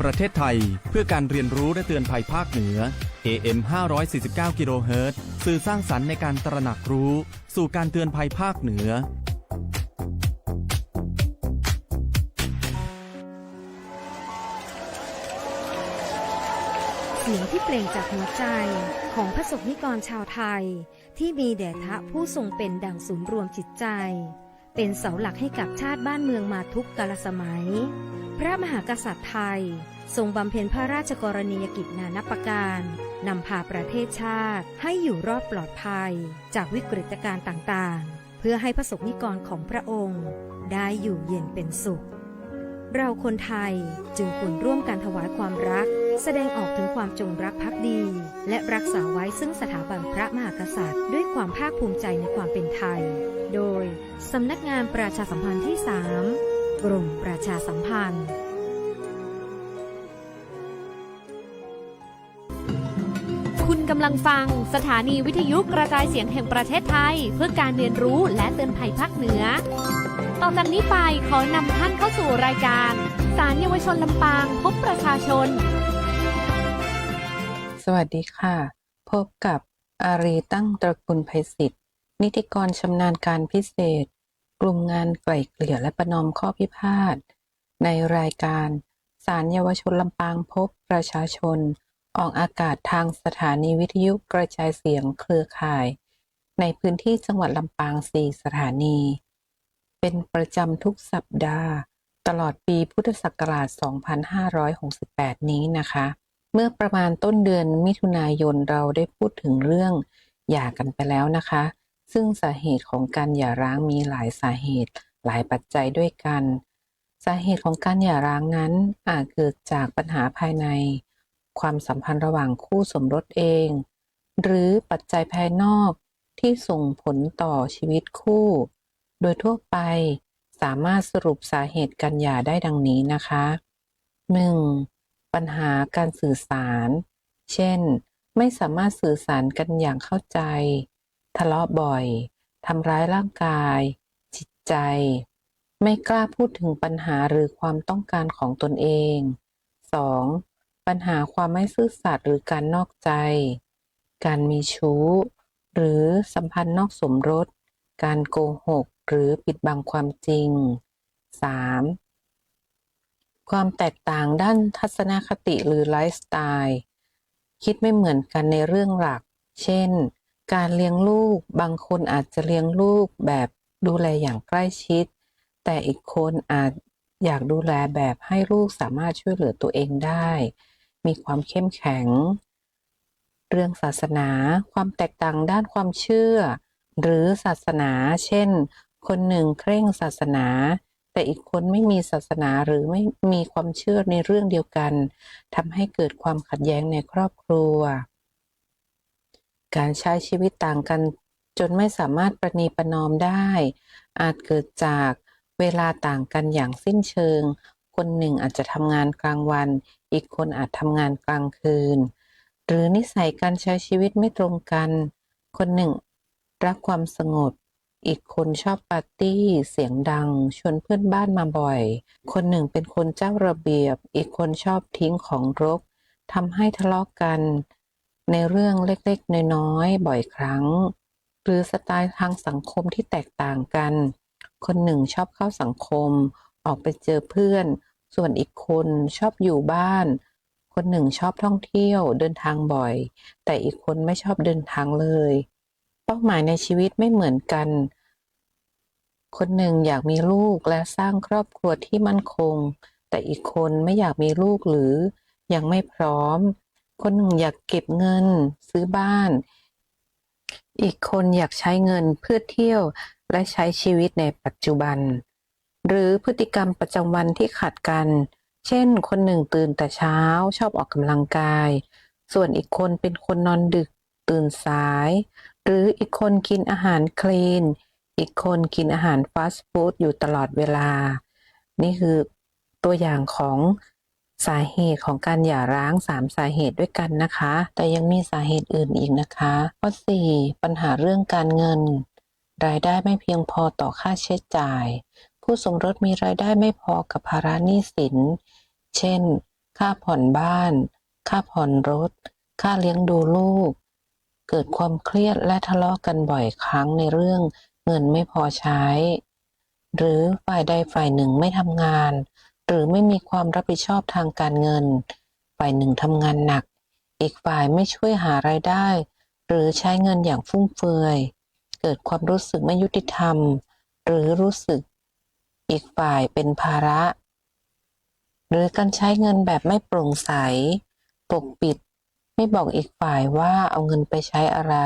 ประเทศไทย เพื่อการเรียนรู้และเตือนภัยภาคเหนือ AM 549กิโลเฮิรตซ์สื่อสร้างสรรค์ในการตระหนักรู้ สู่การเตือนภัยภาคเหนือ เสียงที่เปล่งจากหัวใจของพระสงนิกรชาวไทย ที่มีแด่ทะผู้ทรงเป็นดั่งศูนย์รวมจิตใจ เป็นเสาหลักให้กับชาติบ้านเมืองมาทุกกาลสมัย พระมหากษัตริย์ไทย ทรงบำเพ็ญพระราชกรณียกิจนานับประการ นำพาประเทศชาติให้อยู่รอดปลอดภัย จากวิกฤตการณ์ต่างๆ เพื่อให้พระสงฆ์นิกรของพระองค์ ได้อยู่เย็นเป็นสุข เราคนไทยจึงควรร่วมกันถวายความรัก แสดงออกถึงความจงรักภักดี และรักษาไว้ซึ่งสถาบันพระมหากษัตริย์ ด้วยความภาคภูมิใจในความเป็นไทย โดย สำนักงานประชาสัมพันธ์ที่ 3 กรมประชาสัมพันธ์คุณกำลังฟังสถานีวิทยุกระจายเสียงแห่งประเทศไทย เพื่อการเรียนรู้และเตือนภัยภาคเหนือ ต่อจากนี้ไปขอนำท่านเข้าสู่รายการ สารเยาวชนลำปางพบประชาชน สวัสดีค่ะ พบกับอารีตั้งตระกูลภัยศิษฐ์ นิติกรชำนาญการพิเศษ กลุ่มงานไกล่เกลี่ยและประนอมข้อพิพาท ในรายการสารเยาวชนลำปางพบประชาชน ออกอากาศทางสถานีวิทยุกระจายเสียงเครือข่าย ในพื้นที่จังหวัดลำปาง4สถานี เป็นประจำทุกสัปดาห์ ตลอดปีพุทธศักราช 2568 นี้นะคะ เมื่อประมาณต้นเดือนมิถุนายนเราได้พูดถึงเรื่องหย่ากันไปแล้วนะคะ ซึ่งสาเหตุของการหย่าร้างมีหลายสาเหตุหลายปัจจัยด้วยกัน สาเหตุของการหย่าร้างนั้นอาจเกิดจากปัญหาภายใน ความสัมพันธ์ระหว่างคู่สมรสเอง หรือปัจจัยภายนอกที่ส่งผลต่อชีวิตคู่ โดยทั่วไปสามารถสรุปสาเหตุการหย่าได้ดังนี้นะคะ 1. ปัญหาการสื่อสาร เช่น ไม่สามารถสื่อสารกันอย่างเข้าใจ ทะเลาะบ่อยทำร้ายร่างกาย จิตใจ ไม่กล้าพูดถึงปัญหาหรือความต้องการของตนเอง 2. ปัญหาความไม่ซื่อสัตย์หรือการนอกใจ การมีชู้ หรือสัมพันธ์นอกสมรส การโกหก หรือปิดบังความจริง 3. ความแตกต่างด้านทัศนคติหรือไลฟ์สไตล์ คิดไม่เหมือนกันในเรื่องหลัก เช่น การเลี้ยงลูกบางคนอาจจะเลี้ยงลูกแบบดูแลอย่างใกล้ชิด แต่อีกคนอาจอยากดูแลแบบให้ลูกสามารถช่วยเหลือตัวเองได้ มีความเข้มแข็ง เรื่องศาสนา ความแตกต่างด้านความเชื่อ หรือศาสนา เช่น คนหนึ่งเคร่งศาสนา แต่อีกคนไม่มีศาสนาหรือไม่มีความเชื่อในเรื่องเดียวกันทำให้เกิดความขัดแย้งในครอบครัว การใช้ชีวิตต่างกัน จนไม่สามารถประนีประนอมได้ อาจเกิดจากเวลาต่างกันอย่างสิ้นเชิง คนหนึ่งอาจจะทำงานกลางวัน อีกคนอาจทำงานกลางคืน หรือนิสัยการใช้ชีวิตไม่ตรงกัน คนหนึ่ง รักความสงบ อีกคนชอบปาร์ตี้ เสียงดัง ชวนเพื่อนบ้านมาบ่อย คนหนึ่งเป็นคนเจ้าระเบียบ อีกคนชอบทิ้งของรกทำให้ทะเลาะกัน ในเรื่องเล็กๆ น้อยๆ บ่อยครั้ง หรือสไตล์ทางสังคมที่แตกต่างกัน คนหนึ่งชอบเข้าสังคม ออกไปเจอเพื่อน ส่วนอีกคนชอบอยู่บ้าน คนหนึ่งชอบท่องเที่ยวเดินทางบ่อย แต่อีกคนไม่ชอบเดินทางเลย เป้าหมายในชีวิตไม่เหมือนกัน คนหนึ่งอยากมีลูกและสร้างครอบครัวที่มั่นคง แต่อีกคนไม่อยากมีลูกหรือยังไม่พร้อม คนหนึ่งอยากเก็บเงินซื้อบ้าน อีกคนอยากใช้เงินเพื่อเที่ยวและใช้ชีวิตในปัจจุบัน หรือพฤติกรรมประจำวันที่ขัดกัน เช่น คนหนึ่งตื่นแต่เช้าชอบออกกำลังกาย ส่วนอีกคนเป็นคนนอนดึกตื่นสาย หรืออีกคนกินอาหารคลีน อีกคนกินอาหารฟาสต์ฟู้ดอยู่ตลอดเวลา นี่คือตัวอย่างของ สาเหตุของการหย่าร้าง 3 สาเหตุด้วยกันนะคะ แต่ยังมีสาเหตุอื่นอีกนะคะ ข้อ 4 ปัญหาเรื่องการเงิน รายได้ไม่เพียงพอต่อค่าใช้จ่าย ผู้สมรสมีรายได้ไม่พอกับภาระหนี้สิน เช่น ค่าผ่อนบ้าน ค่าผ่อนรถ ค่าเลี้ยงดูลูก เกิดความเครียดและทะเลาะกันบ่อยครั้งในเรื่องเงินไม่พอใช้ หรือฝ่ายใดฝ่ายหนึ่งไม่ทำงาน หรือไม่มีความรับผิดชอบทางการเงิน ฝ่ายหนึ่งทำงานหนัก อีกฝ่ายไม่ช่วยหารายได้ หรือใช้เงินอย่างฟุ่มเฟือย เกิดความรู้สึกไม่ยุติธรรม หรือรู้สึก อีกฝ่ายเป็นภาระ หรือการใช้เงินแบบไม่โปร่งใส ปกปิด ไม่บอกอีกฝ่ายว่าเอาเงินไปใช้อะไร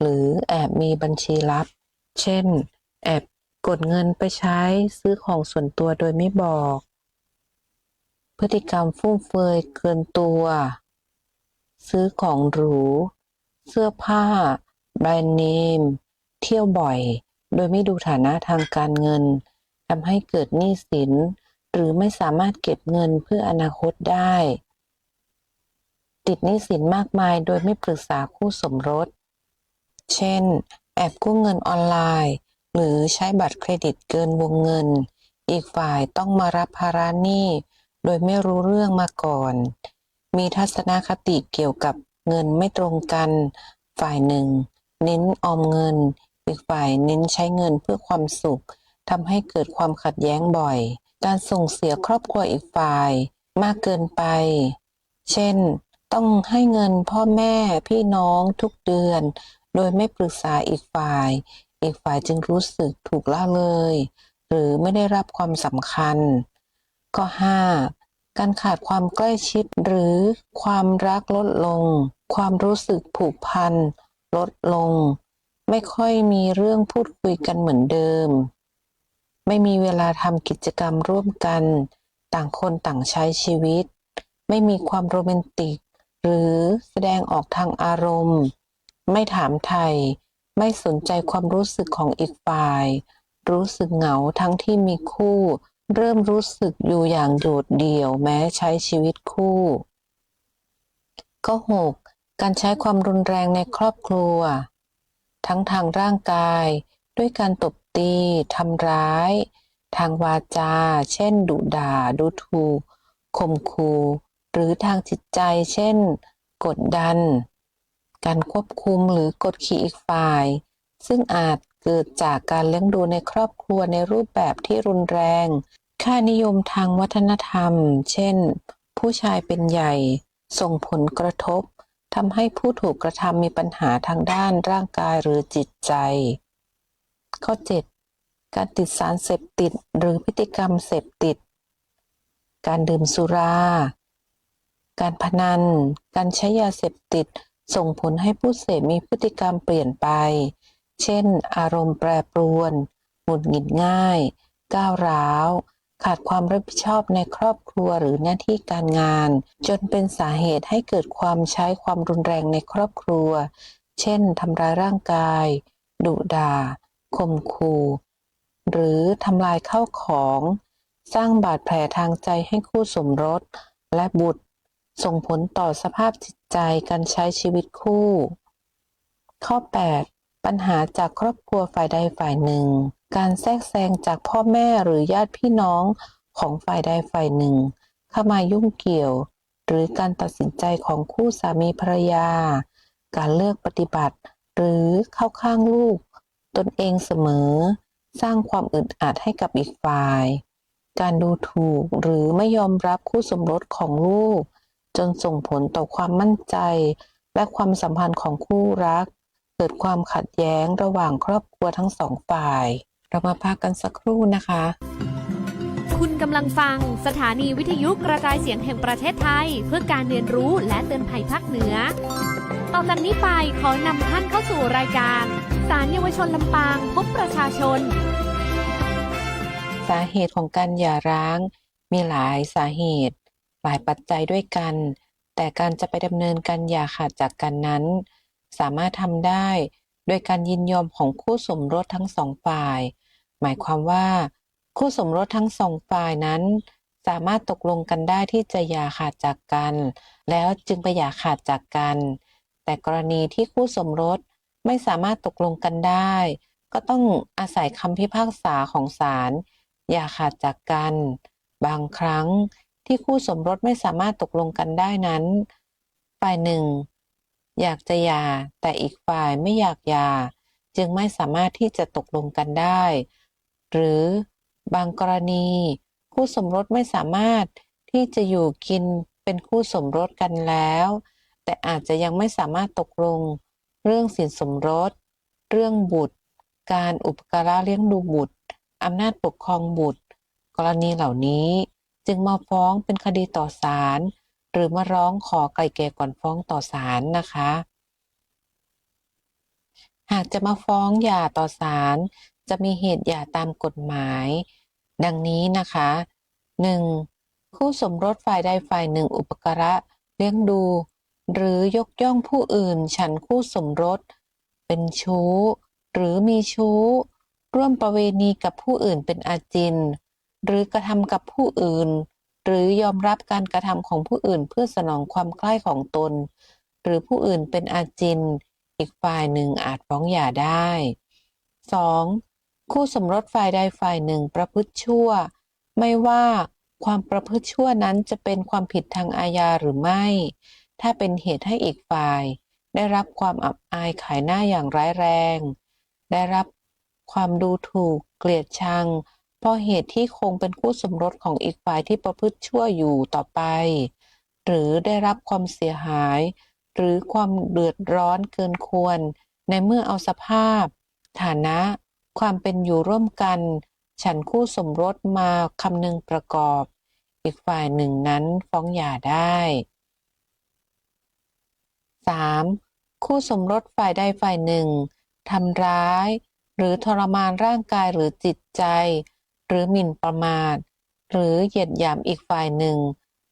หรือแอบมีบัญชีลับ เช่น แอบกดเงินไปใช้ซื้อของส่วนตัวโดยไม่บอก พฤติกรรมฟุ่มเฟือยเกินตัว ซื้อของหรู เสื้อผ้า แบรนด์เนม เที่ยวบ่อย โดยไม่ดูฐานะทางการเงินทำให้เกิดหนี้สิน หรือไม่สามารถเก็บเงินเพื่ออนาคตได้ ติดหนี้สินมากมายโดยไม่ปรึกษาคู่สมรส เช่น แอบกู้เงินออนไลน์ หรือใช้บัตรเครดิตเกินวงเงิน อีกฝ่ายต้องมารับภาระหนี้ โดยไม่รู้เรื่องมาก่อน มีทัศนคติเกี่ยวกับเงินไม่ตรงกัน ฝ่ายหนึ่ง เน้นออมเงิน อีกฝ่ายเน้นใช้เงินเพื่อความสุขทำให้เกิดความขัดแย้งบ่อย การส่งเสียครอบครัวอีกฝ่ายมากเกินไป เช่น ต้องให้เงินพ่อแม่พี่น้องทุกเดือน โดยไม่ปรึกษาอีกฝ่าย อีกฝ่ายจึงรู้สึกถูกละเลย หรือไม่ได้รับความสำคัญ ข้อ 5. การขาดความใกล้ชิดหรือความรักลดลง ความรู้สึกผูกพันลดลง ไม่ค่อยมีเรื่องพูดคุยกันเหมือนเดิม ไม่มีเวลาทำกิจกรรมร่วมกัน ต่างคนต่างใช้ชีวิต ไม่มีความโรแมนติก หรือแสดงออกทางอารมณ์ ไม่ถามไทย ไม่สนใจความรู้สึกของอีกฝ่าย รู้สึกเหงาทั้งที่มีคู่ เริ่มรู้สึกอยู่อย่างโดดเดี่ยวแม้ใช้ชีวิตคู่ข้อ 6. การใช้ความรุนแรงในครอบครัว ทั้งทางร่างกาย ด้วยการตบตีทำร้าย ทางวาจา เช่น ดุด่า ดูถูกข่มขู่หรือทางจิตใจ เช่น กดดัน การควบคุมหรือกดขี่อีกฝ่าย ซึ่งอาจ เกิดจากการเลี้ยงดูในครอบครัวในรูปแบบที่รุนแรง ค่านิยมทางวัฒนธรรม เช่น ผู้ชายเป็นใหญ่ ส่งผลกระทบทำให้ผู้ถูกกระทำมีปัญหาทางด้านร่างกายหรือจิตใจ ข้อ 7. การติดสารเสพติดหรือพฤติกรรมเสพติด การดื่มสุรา การพนัน การใช้ยาเสพติด ส่งผลให้ผู้เสพมีพฤติกรรมเปลี่ยนไป เช่น อารมณ์แปรปรวน หงุดหงิดง่าย ก้าวร้าว ขาดความรับผิดชอบในครอบครัวหรือหน้าที่การงาน จนเป็นสาเหตุให้เกิดความใช้ความรุนแรงในครอบครัว เช่นทำร้ายร่างกาย ดุด่าข่มขู่หรือทำลายข้าวของ สร้างบาดแผลทางใจให้คู่สมรส และบุตร ส่งผลต่อสภาพจิตใจการใช้ชีวิตคู่ ข้อ 8 ปัญหาจากครอบครัวฝ่ายใดฝ่ายหนึ่ง การแทรกแซงจากพ่อแม่หรือญาติพี่น้องของฝ่ายใดฝ่ายหนึ่ง เข้ามายุ่งเกี่ยว หรือการตัดสินใจของคู่สามีภรรยา การเลือกปฏิบัติ หรือเข้าข้างลูก ตนเองเสมอ สร้างความอึดอัดให้กับอีกฝ่าย การดูถูกหรือไม่ยอมรับคู่สมรสของลูก จนส่งผลต่อความมั่นใจและความสัมพันธ์ของคู่รัก เกิดความขัดแย้งระหว่างครอบครัวทั้งสองฝ่าย เรามาพักกันสักครู่นะคะ คุณกำลังฟังสถานีวิทยุกระจายเสียงแห่งประเทศไทย เพื่อการเรียนรู้และเตือนภัยภาคเหนือ ต่อจากนี้ไปขอนำท่านเข้าสู่รายการ สารเยาวชนลำปางพบประชาชน สาเหตุของการหย่าร้าง มีหลายสาเหตุ หลายปัจจัยด้วยกัน แต่การจะไปดำเนินการหย่าขาดจากกันนั้น สามารถทำได้ โดยการยินยอมของคู่สมรสทั้งสองฝ่าย หมายความว่า คู่สมรสทั้งสองฝ่ายนั้น สามารถตกลงกันได้ที่จะหย่าขาดจากกัน แล้วจึงไปหย่าขาดจากกัน แต่กรณีที่คู่สมรสไม่สามารถตกลงกันได้ ก็ต้องอาศัยคำพิพากษาของศาลอย่าขาดจากกัน บางครั้งที่คู่สมรสไม่สามารถตกลงกันได้นั้น ฝ่ายหนึ่ง อยากจะหย่าแต่อีกฝ่ายไม่อยากหย่าจึงไม่สามารถที่จะตกลงกันได้ หรือบางกรณี คู่สมรสไม่สามารถที่จะอยู่กินเป็นคู่สมรสกันแล้ว แต่อาจจะยังไม่สามารถตกลง เรื่องสินสมรส เรื่องบุตร การอุปการะเลี้ยงดูบุตรอำนาจปกครองบุตร กรณีเหล่านี้จึงมาฟ้องเป็นคดีต่อศาล หรือมาร้องขอไกลเกลี่ยก่อนฟ้องต่อศาลนะคะ หากจะมาฟ้องหย่าต่อศาลจะมีเหตุหย่าตามกฎหมาย ดังนี้นะคะ 1. คู่สมรสฝ่ายใดฝ่ายหนึ่งอุปการะเลี้ยงดู หรือยกย่องผู้อื่นฉันคู่สมรส เป็นชู้ หรือมีชู้ ร่วมประเวณีกับผู้อื่นเป็นอาจิน หรือกระทำกับผู้อื่น หรือยอมรับการกระทำของผู้อื่นเพื่อสนองความใคร่ของตน หรือผู้อื่นเป็นอาจิน อีกฝ่ายหนึ่งอาจฟ้องหย่าได้ 2. คู่สมรสฝ่ายใดฝ่ายหนึ่งประพฤติชั่ว ไม่ว่าความประพฤติชั่วนั้นจะเป็นความผิดทางอาญาหรือไม่ ถ้าเป็นเหตุให้อีกฝ่าย ได้รับความอับอายขายหน้าอย่างร้ายแรง ได้รับความดูถูกเกลียดชัง ราะเหตุที่คงเป็นคู่สมรสของอีกฝ่ายที่ประพฤติชั่วอยู่ต่อไป หรือได้รับความเสียหาย หรือความเดือดร้อนเกินควร ในเมื่อเอาสภาพ ฐานะ ความเป็นอยู่ร่วมกัน ฉันคู่สมรสมาคำนึงประกอบ อีกฝ่ายหนึ่งนั้นฟ้องหย่าได้ 3. คู่สมรสฝ่ายใดฝ่ายหนึ่งทำร้าย หรือทรมานร่างกายหรือจิตใจ หรือหมิ่นประมาท หรือเหยียดหยามอีกฝ่ายหนึ่ง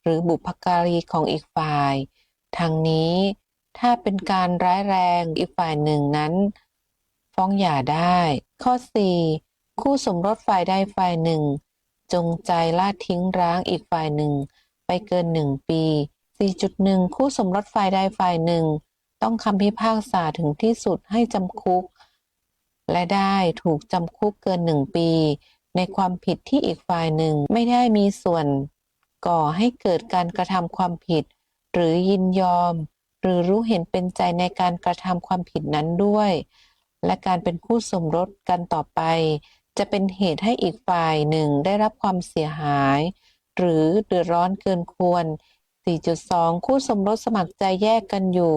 หรือบุพการีของอีกฝ่าย ทางนี้ ถ้าเป็นการร้ายแรงอีกฝ่ายหนึ่งนั้น ฟ้องหย่าได้ ข้อ 4 คู่สมรสฝ่ายใดฝ่ายหนึ่ง จงใจละทิ้งร้างอีกฝ่ายหนึ่ง ไปเกินหนึ่งปี 4.1 คู่สมรสฝ่ายใดฝ่ายหนึ่ง ต้องคำพิพากษาถึงที่สุดให้จำคุก และได้ถูกจำคุกเกินหนึ่งปี ในความผิดที่อีกฝ่ายหนึ่งไม่ได้มีส่วน ก่อให้เกิดการกระทำความผิด หรือยินยอม หรือรู้เห็นเป็นใจในการกระทำความผิดนั้นด้วย และการเป็นคู่สมรสกันต่อไป จะเป็นเหตุให้อีกฝ่ายหนึ่งได้รับความเสียหาย หรือเดือดร้อนเกินควร 4.2 คู่สมรสสมัครใจแยกกันอยู่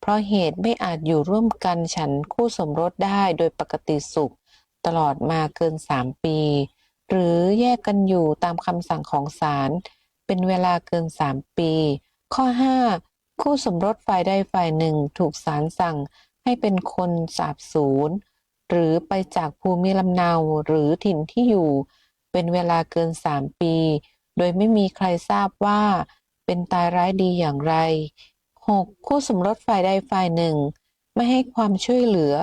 เพราะเหตุไม่อาจอยู่ร่วมกันฉันคู่สมรสได้โดยปกติสุข ตลอดมาเกิน 3 ปี หรือแยกกันอยู่ตามคำสั่งของศาลเป็นเวลาเกิน 3 ปี ข้อ 5 คู่สมรสฝ่ายใดฝ่ายหนึ่งถูกศาลสั่งให้เป็นคนสาบสูญหรือไปจากภูมิลำเนาหรือถิ่นที่อยู่ เป็นเวลาเกิน 3 ปี โดยไม่มีใครทราบว่า เป็นตายร้ายดีอย่างไร 6. คู่สมรสฝ่ายใดฝ่ายหนึ่ง ไม่ให้ความช่วยเหลือ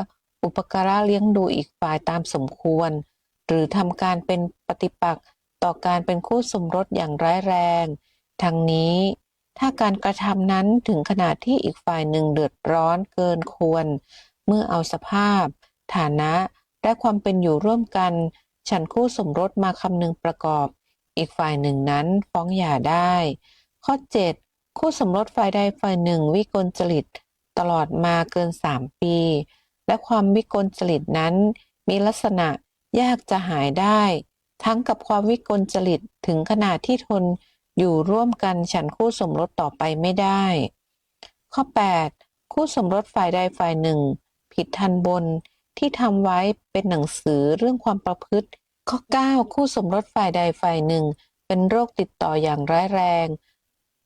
อุปการะเลี้ยงดูอีกฝ่ายตามสมควร หรือทำการเป็นปฏิปักษ์ต่อการเป็นคู่สมรสอย่างร้ายแรง ทั้งนี้ ถ้าการกระทำนั้นถึงขนาดที่อีกฝ่ายหนึ่งเดือดร้อนเกินควร เมื่อเอาสภาพ ฐานะและความเป็นอยู่ร่วมกัน ฉันคู่สมรสมาคำนึงประกอบ อีกฝ่ายหนึ่งนั้นฟ้องหย่าได้ ข้อ 7 คู่สมรสฝ่ายใดฝ่ายหนึ่งวิกลจริต ตลอดมาเกิน 3 ปี และความวิกลจริตนั้น มีลักษณะยากจะหายได้ ทั้งกับความวิกลจริตถึงขนาดที่ทนอยู่ร่วมกันฉันคู่สมรสต่อไปไม่ได้ ข้อ 8 คู่สมรสฝ่ายใดฝ่ายหนึ่ง ผิดทันบนที่ทำไว้เป็นหนังสือเรื่องความประพฤติ ข้อ 9 คู่สมรสฝ่ายใดฝ่ายหนึ่ง เป็นโรคติดต่ออย่างร้ายแรง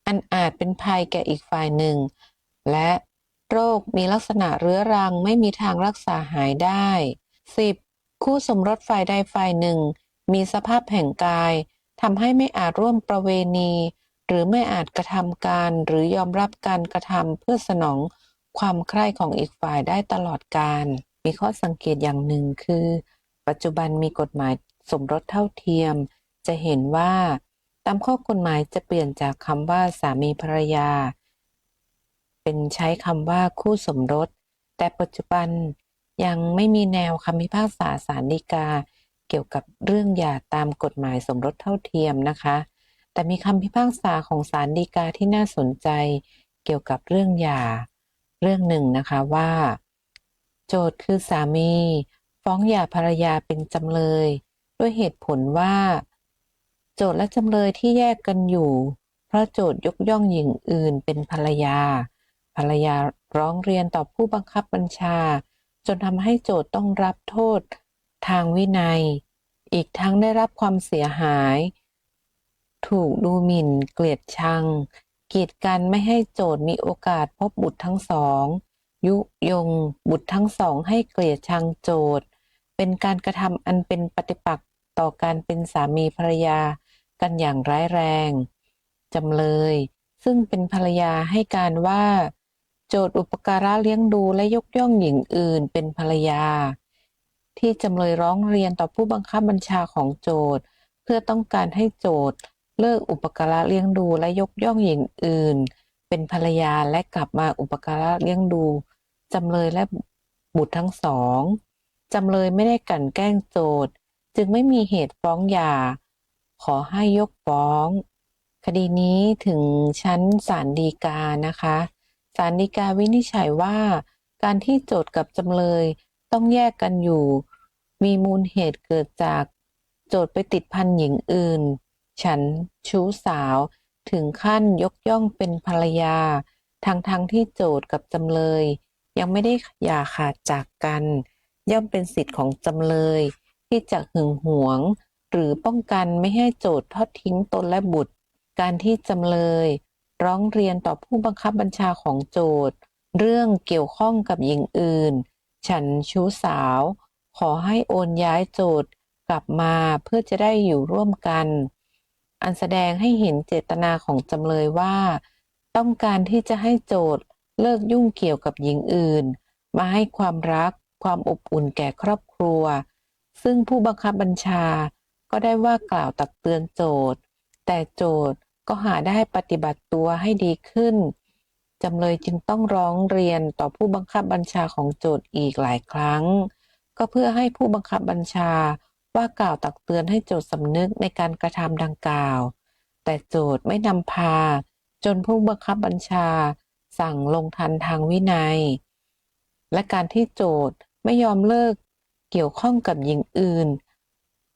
อันอาจเป็นภัยแก่อีกฝ่ายหนึ่ง และ โรคมีลักษณะเรื้อรังไม่มีทางรักษาหายได้ 10. คู่สมรสฝ่ายใดฝ่ายหนึ่ง มีสภาพแห่งกายทำให้ไม่อาจร่วมประเวณี หรือไม่อาจกระทำการหรือยอมรับการกระทำเพื่อสนองความใคร่ของอีกฝ่ายได้ตลอดการ มีข้อสังเกตอย่างหนึ่งคือ ปัจจุบันมีกฎหมายสมรสเท่าเทียม จะเห็นว่า ตามข้อกฎหมายจะเปลี่ยนจากคำว่าสามีภรรยา เป็นใช้คำว่าคู่สมรส แต่ปัจจุบันยังไม่มีแนวคำพิพากษาศาลฎีกา เกี่ยวกับเรื่องหย่าตามกฎหมายสมรสเท่าเทียมนะคะ แต่มีคำพิพากษาของศาลฎีกาที่น่าสนใจ เกี่ยวกับเรื่องหย่า เรื่องหนึ่งนะคะว่า โจทย์คือสามี ฟ้องหย่าภรรยาเป็นจำเลย ด้วยเหตุผลว่า โจทย์และจำเลยที่แยกกันอยู่ เพราะโจทย์ยกย่องหญิงอื่นเป็นภรรยา ภรรยาร้องเรียนต่อผู้บังคับบัญชา จนทำให้โจทย์ต้องรับโทษ ทางวินัย อีกทั้งได้รับความเสียหาย ถูกดูหมิ่น เกลียดชัง กีดกันไม่ให้โจทย์มีโอกาสพบบุตรทั้งสอง ยุยง บุตรทั้งสองให้เกลียดชังโจทย์เป็นการกระทำอันเป็นปฏิปักษ์ต่อการเป็นสามีภรรยากันอย่างร้ายแรง จำเลย ซึ่งเป็นภรรยาให้การว่า โจทย์อุปการะเลี้ยงดูและยกย่องหญิงอื่นเป็นภรรยา ที่จำเลยร้องเรียนต่อผู้บังคับบัญชาของโจทย์เพื่อต้องการให้โจทย์เลิกอุปการะเลี้ยงดูและยกย่องหญิงอื่น เป็นภรรยาและกลับมาอุปการะเลี้ยงดูจำเลยและบุตรทั้งสองจำเลยไม่ได้กลั่นแกล้งโจทย์จึงไม่มีเหตุฟ้องหย่า ขอให้ยกฟ้อง คดีนี้ถึงชั้นศาลฎีกานะคะ ศาลฎีกาวินิจฉัยว่า การที่โจทย์กับจำเลยต้องแยกกันอยู่ มีมูลเหตุเกิดจากโจทย์ไปติดพันหญิงอื่น ฉันชู้สาวถึงขั้นยกย่องเป็นภรรยา ทั้งทั้งที่โจทย์กับจำเลย ยังไม่ได้หย่าขาดจากกัน ย่อมเป็นสิทธิ์ของจำเลย ที่จะหึงหวง หรือป้องกันไม่ให้โจทย์ทอดทิ้งตนและบุตร การที่จำเลย ร้องเรียนต่อผู้บังคับบัญชาของโจทย์ เรื่องเกี่ยวข้องกับหญิงอื่น ฉันชู้สาว ขอให้โอนย้ายโจทย์กลับมาเพื่อจะได้อยู่ร่วมกัน อันแสดงให้เห็นเจตนาของจำเลยว่า ต้องการที่จะให้โจทย์เลิกยุ่งเกี่ยวกับหญิงอื่น มาให้ความรักความอบอุ่นแก่ครอบครัว ซึ่งผู้บังคับบัญชาก็ได้ว่ากล่าวตักเตือนโจทย์ แต่โจทย์ ก็หาได้ปฏิบัติตัวให้ดีขึ้น จำเลยจึงต้องร้องเรียนต่อผู้บังคับบัญชาของโจทย์อีกหลายครั้ง ก็เพื่อให้ผู้บังคับบัญชาว่ากล่าวตักเตือนให้โจทย์สำนึกในการกระทำดังกล่าว แต่โจทย์ไม่นำพา จนผู้บังคับบัญชา สั่งลงทันทางวินัย และการที่โจทย์ไม่ยอมเลิกเกี่ยวข้องกับหญิงอื่น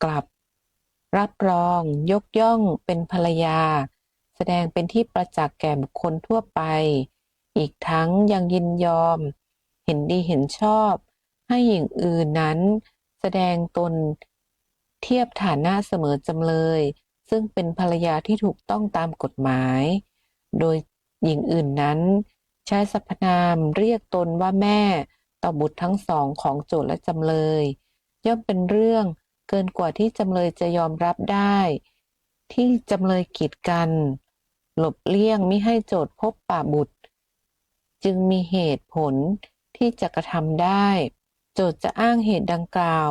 กลับ รับรอง ยกย่องเป็นภรรยา แสดงเป็นที่ประจักษ์แก่บุคคลทั่วไป อีกทั้งยังยินยอม เห็นดีเห็นชอบ ให้หญิงอื่นนั้น แสดงตนเทียบฐานะเสมอจำเลย ซึ่งเป็นภรรยาที่ถูกต้องตามกฎหมาย โดยหญิงอื่นนั้น ใช้สรรพนามเรียกตนว่าแม่ต่อบุตรทั้งสองของโจทและจำเลย ย่อมเป็นเรื่องเกินกว่าที่จำเลยจะยอมรับได้ ที่จำเลยกีดกัน หลบเลี่ยงไม่ให้โจทย์พบป่าบุตร จึงมีเหตุผลที่จะกระทำได้ โจทย์จะอ้างเหตุดังกล่าว